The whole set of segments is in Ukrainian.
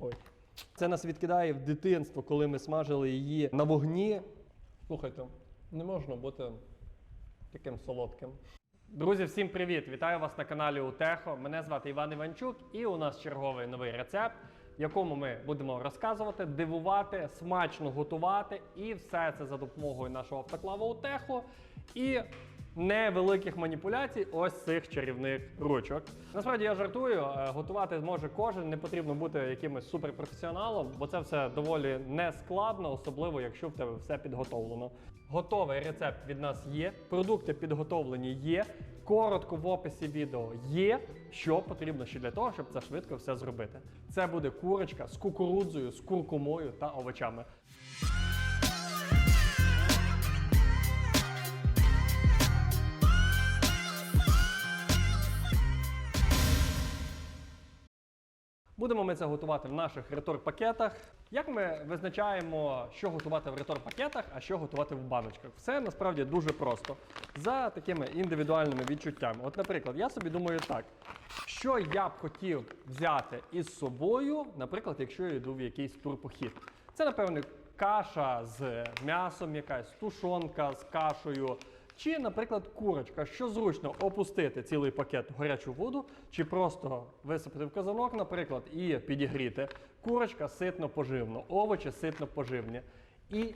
Ой. Це нас відкидає в дитинство, коли ми смажили її на вогні. Слухайте, не можна бути таким солодким. Друзі, всім привіт! Вітаю вас на каналі Утехо. Мене звати Іван Іванчук, і у нас черговий новий рецепт, в якому ми будемо розказувати, дивувати, смачно готувати, і все це за допомогою нашого автоклава Утехо і невеликих маніпуляцій ось цих чарівних ручок. Насправді я жартую, е, готувати зможе кожен, не потрібно бути якимось суперпрофесіоналом, бо це все доволі нескладно, особливо якщо в тебе все підготовлено. Готовий рецепт від нас є, продукти підготовлені є. Коротко в описі відео є, що потрібно ще для того, щоб це швидко все зробити. Це буде курочка з кукурудзою, з куркумою та овочами. Будемо ми це готувати в наших ретор-пакетах. Як ми визначаємо, що готувати в ретор-пакетах, а що готувати в баночках? Все насправді дуже просто. За такими індивідуальними відчуттями. От, наприклад, я собі думаю так, що я б хотів взяти із собою, наприклад, якщо я йду в якийсь турпохід. Це, напевне, каша з м'ясом, якась тушонка з кашею. Чи, наприклад, курочка, що зручно опустити цілий пакет в гарячу воду, чи просто висипати в казанок, наприклад, і підігріти. Курочка ситно поживно, овочі ситно поживні. І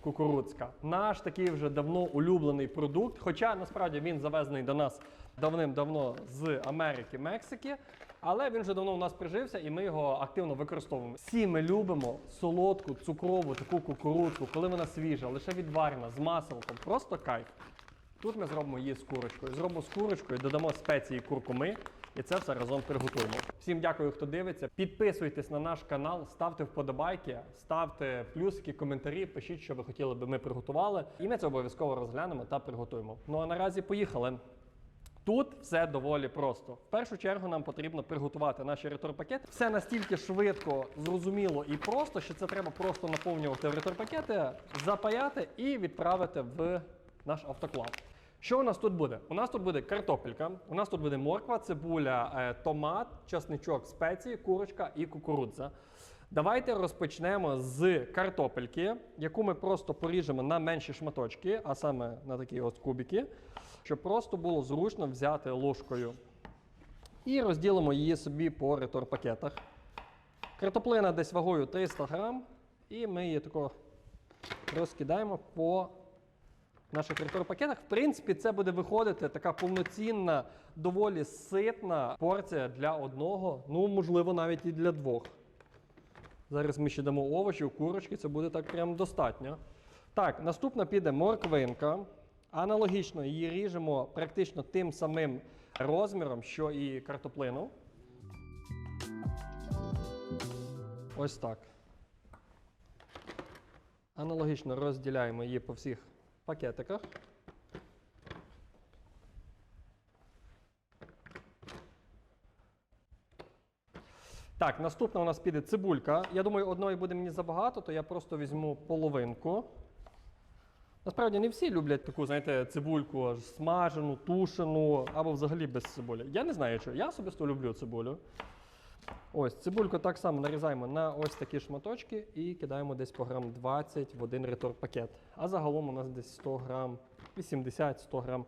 кукурудзка. Наш такий вже давно улюблений продукт, хоча насправді він завезений до нас давним-давно з Америки, Мексики, але він вже давно у нас прижився і ми його активно використовуємо. Всі ми любимо солодку, цукрову таку кукурудзку, коли вона свіжа, лише відварена, з маселком, просто кайф. Тут ми зробимо її з курочкою. Зробимо з курочкою, додамо спеції куркуми і це все разом приготуємо. Всім дякую, хто дивиться. Підписуйтесь на наш канал, ставте вподобайки, ставте плюсики, коментарі, пишіть, що ви хотіли би ми приготували. І ми це обов'язково розглянемо та приготуємо. Ну а наразі поїхали. Тут все доволі просто. В першу чергу нам потрібно приготувати наші ретор-пакети. Все настільки швидко, зрозуміло і просто, що це треба просто наповнювати в ретор-пакети, запаяти і відправити в наш автоклав. Що у нас тут буде? У нас тут буде картопелька, у нас тут буде морква, цибуля, е, томат, часничок, спеції, курочка і кукурудза. Давайте розпочнемо з картопельки, яку ми просто поріжемо на менші шматочки, а саме на такі ось кубики, щоб просто було зручно взяти ложкою. І розділимо її собі по ретор-пакетах. Картоплина десь вагою 300 грам, і ми її тако розкидаємо по наших ретор-пакетах. В принципі, це буде виходити така повноцінна, доволі ситна порція для одного, ну, можливо, навіть і для двох. Зараз ми ще дамо овочів, курочки, це буде так прям достатньо. Так, наступна піде морквинка. Аналогічно її ріжемо практично тим самим розміром, що і картоплину. Ось так. Аналогічно розділяємо її по всіх пакетиках. Так, наступна у нас піде цибулька. Я думаю, одної буде мені забагато, то я просто візьму половинку. Насправді не всі люблять таку, знаєте, цибульку аж смажену, тушену або взагалі без цибулі. Я не знаю, що. Я особисто люблю цибулю. Ось, цибульку так само нарізаємо на ось такі шматочки і кидаємо десь по грам 20 в один ретор-пакет. А загалом у нас десь 100 грам, 80-100 грам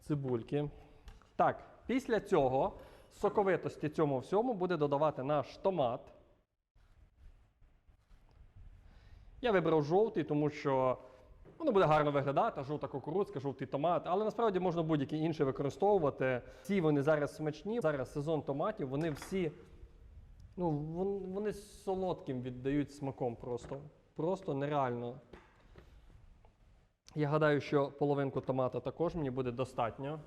цибульки. Так, після цього соковитості цьому всьому буде додавати наш томат. Я вибрав жовтий, тому що воно буде гарно виглядати, жовта кукурудзка, жовтий томат, але насправді можна будь-який інший використовувати. Ці вони зараз смачні. Зараз сезон томатів, вони всі ну, вони солодким віддають смаком просто. Просто нереально. Я гадаю, що половинку томата також мені буде достатньо.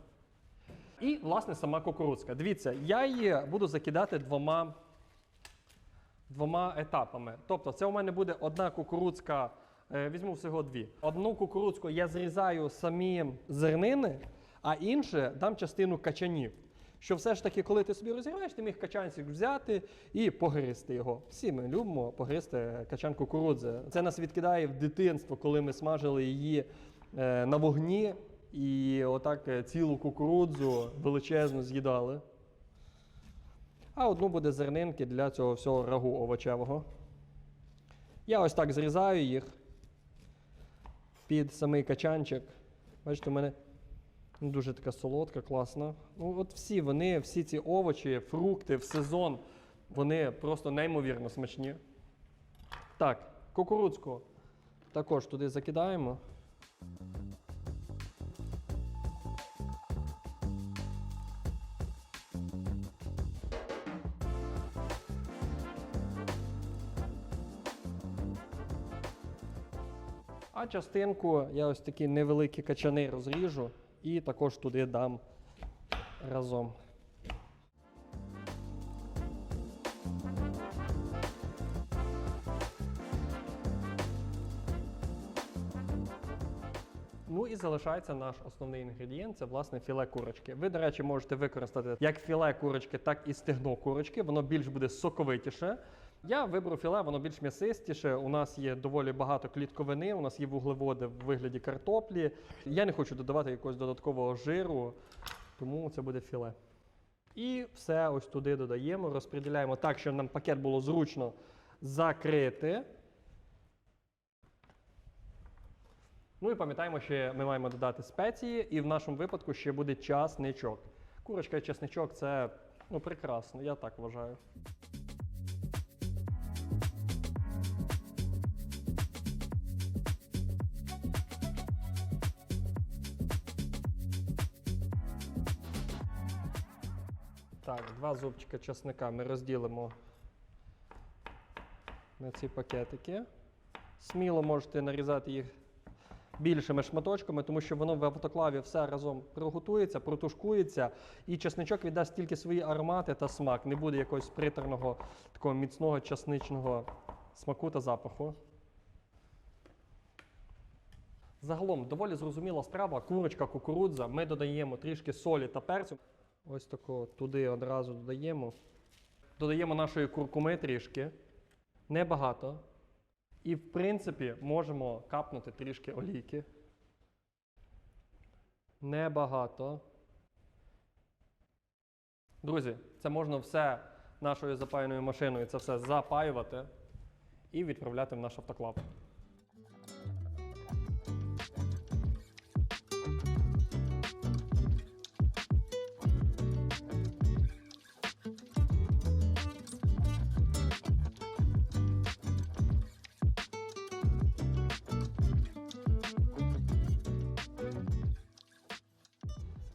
І, власне, сама кукурудзка. Дивіться, я її буду закидати двома, двома етапами. Тобто, це у мене буде одна кукурудзка, візьму всього дві. Одну кукурудзку я зрізаю самі зернини, а інше дам частину качанів. Що все ж таки, коли ти собі розіграєш, ти міг качанчик взяти і погризти його. Всі ми любимо погризти качан кукурудзи. Це нас відкидає в дитинство, коли ми смажили її е, на вогні і отак е, цілу кукурудзу величезно з'їдали. а одну буде зернинки для цього всього рагу овочевого. Я ось так зрізаю їх під самий качанчик. Бачите, у мене дуже така солодка, класна. Ну, от всі вони, всі ці овочі, фрукти в сезон, вони просто неймовірно смачні. Так, кукурудзку також туди закидаємо. А частинку я ось такі невеликі качани розріжу і також туди дам разом. Ну і залишається наш основний інгредієнт це власне філе курочки. Ви, до речі, можете використати як філе курочки, так і стегно курочки. Воно більш буде соковитіше. Я виберу філе, воно більш м'ясистіше. У нас є доволі багато клітковини, у нас є вуглеводи в вигляді картоплі. Я не хочу додавати якогось додаткового жиру, тому це буде філе. І все ось туди додаємо, розподіляємо так, щоб нам пакет було зручно закрити. Ну і пам'ятаємо, що ми маємо додати спеції, і в нашому випадку ще буде часничок. Курочка і часничок це ну, прекрасно, я так вважаю. Так, два зубчика часника ми розділимо на ці пакетики. Сміло можете нарізати їх більшими шматочками, тому що воно в автоклаві все разом приготується, протушкується, і чесничок віддасть тільки свої аромати та смак. Не буде якогось приторного, такого міцного часничного смаку та запаху. Загалом доволі зрозуміла справа, курочка, кукурудза. Ми додаємо трішки солі та перцю. Ось тако туди одразу додаємо. Додаємо нашої куркуми трішки. Небагато. І, в принципі, можемо капнути трішки олійки. Небагато. Друзі, це можна все нашою запаяною машиною, це все запаювати і відправляти в наш автоклав.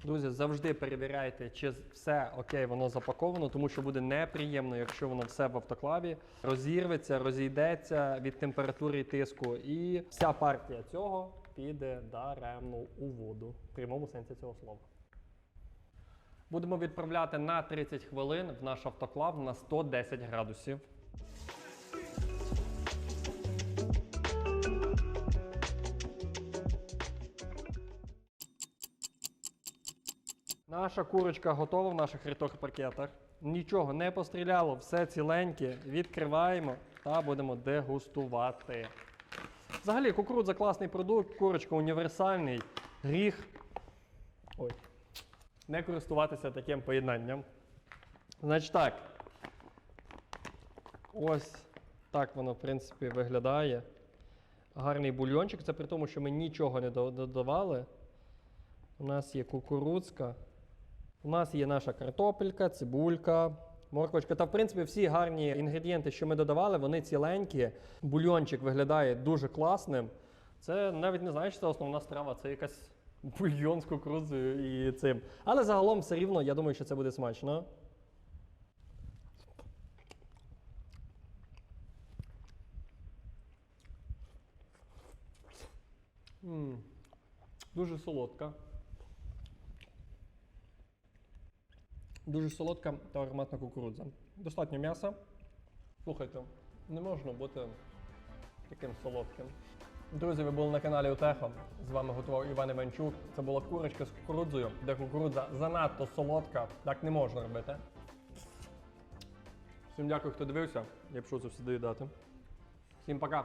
Друзі, завжди перевіряйте, чи все окей, воно запаковано, тому що буде неприємно, якщо воно все в автоклаві розірветься, розійдеться від температури і тиску. І вся партія цього піде даремно у воду, в прямому сенсі цього слова. Будемо відправляти на 30 хвилин в наш автоклав на 110 градусів. Наша курочка готова в наших ріток-пакетах. Нічого не постріляло, все ціленьке. Відкриваємо та будемо дегустувати. Взагалі, кукурудза класний продукт, курочка універсальний, гріх. Ой. Не користуватися таким поєднанням. Значить так. Ось так воно, в принципі, виглядає. Гарний бульйончик. Це при тому, що ми нічого не додавали. У нас є кукурудзка. У нас є наша картопелька, цибулька, морквочка. Та, в принципі, всі гарні інгредієнти, що ми додавали, вони ціленькі. Бульйончик виглядає дуже класним. Це навіть не знаю, що це основна страва, це якась бульйон з кукурудзою і цим. Але загалом все рівно, я думаю, що це буде смачно. М, Дуже солодка. Дуже солодка та ароматна кукурудза. Достатньо м'яса. Слухайте, не можна бути таким солодким. Друзі, ви були на каналі Утехо. З вами готував Іван Іванчук. Це була курочка з кукурудзою, де кукурудза занадто солодка. Так не можна робити. Всім дякую, хто дивився. Я пішов це все доїдати. Всім пока!